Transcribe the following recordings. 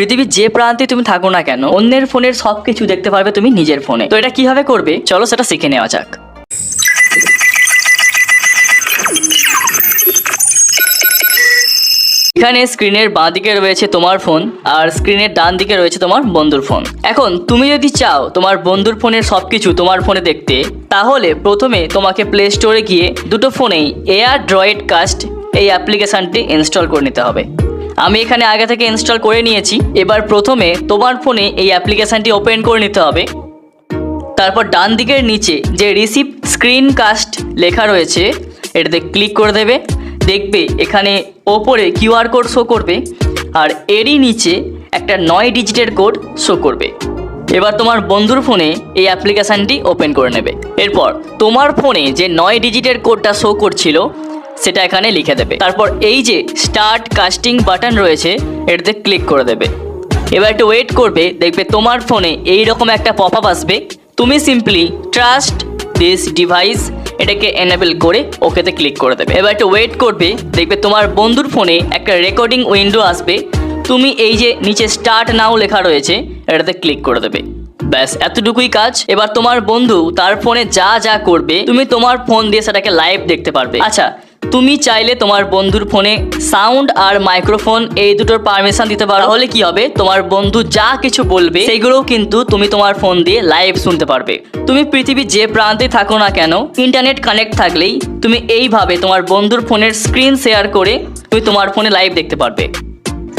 পৃথিবীর যে প্রান্তে তুমি থাকো না কেন, অন্যের ফোনের সব কিছু দেখতে পারবে তুমি নিজের ফোনে। তো এটা কীভাবে করবে? চলো সেটা শিখে নেওয়া যাক। এখানে স্ক্রিনের বাঁ দিকে রয়েছে তোমার ফোন, আর স্ক্রিনের ডান দিকে রয়েছে তোমার বন্ধুর ফোন। এখন, তুমি যদি চাও তোমার বন্ধুর ফোনের সব কিছু তোমার ফোনে দেখতে, তাহলে প্রথমে তোমাকে প্লে স্টোরে গিয়ে দুটো ফোনেই এয়ার ড্রয়েড কাস্ট এই অ্যাপ্লিকেশানটি ইনস্টল করে নিতে হবে। আমি এখানে আগে থেকে ইনস্টল করে নিয়েছি। এবার প্রথমে তোমার ফোনে এই অ্যাপ্লিকেশানটি ওপেন করে নিতে হবে। তারপর ডান দিকের নিচে যে রিসিভ স্ক্রিন কাস্ট লেখা রয়েছে, এটাতে ক্লিক করে দেবে। দেখবে এখানে ওপরে কিউআর কোড শো করবে আর এরই নিচে একটা নয় ডিজিটের কোড শো করবে। এবার তোমার বন্ধুর ফোনে এই অ্যাপ্লিকেশানটি ওপেন করে নেবে। এরপর তোমার ফোনে যে নয় ডিজিটের কোডটা শো করছিল সেটা এখানে লিখে দেবে। তারপর এই যে স্টার্ট কাস্টিং বাটন রয়েছে, এটাতে ক্লিক করে দেবে। এবার একটু ওয়েট করবে, দেখবে তোমার ফোনে এই রকম একটা পপ আপ আসবে। তুমি সিম্পলি ট্রাস্ট দিস ডিভাইস এটাকে এনেবল করে ওকেতে ক্লিক করে দেবে। এবার একটু ওয়েট করবে, দেখবে তোমার বন্ধুর ফোনে একটা রেকর্ডিং উইন্ডো আসবে। তুমি এই যে নিচে স্টার্ট নাও লেখা রয়েছে, এটাতে ক্লিক করে দেবে। ব্যাস, এতটুকুই কাজ। এবার তোমার বন্ধু তার ফোনে যা যা করবে, তুমি তোমার ফোন দিয়ে সেটাকে লাইভ দেখতে পারবে। আচ্ছা তুমি চাইলে তোমার বন্ধুর ফোনে সাউন্ড আর মাইক্রোফোন এই দুটোর পারমিশন দিতে পারো। তাহলে কি হবে? তোমার বন্ধু যা কিছু বলবে, সেগুলোও কিন্তু তুমি তোমার ফোন দিয়ে লাইভ শুনতে পারবে। তুমি পৃথিবীর যে প্রান্তে থাকো না কেন, ইন্টারনেট কানেক্ট থাকলেই তুমি এইভাবে তোমার বন্ধুর ফোনের স্ক্রিন শেয়ার করে তুমি তোমার ফোনে লাইভ দেখতে পারবে।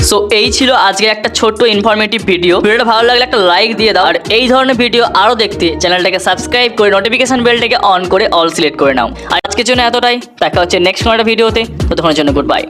সো এই ছিল আজকে একটা ছোট্ট ইনফরমেটিভ ভিডিও ভিডিওটা ভালো লাগলে একটা লাইক দিয়ে দাও। আর এই ধরনের ভিডিও আরও দেখতে চ্যানেলটাকে সাবস্ক্রাইব করে নোটিফিকেশন বেলটাকে অন করে অল সিলেক্ট করে নাও। আজকের জন্য এতটাই। দেখা হচ্ছে নেক্সট কোনো একটা ভিডিওতে ততক্ষণের জন্য গুড বাই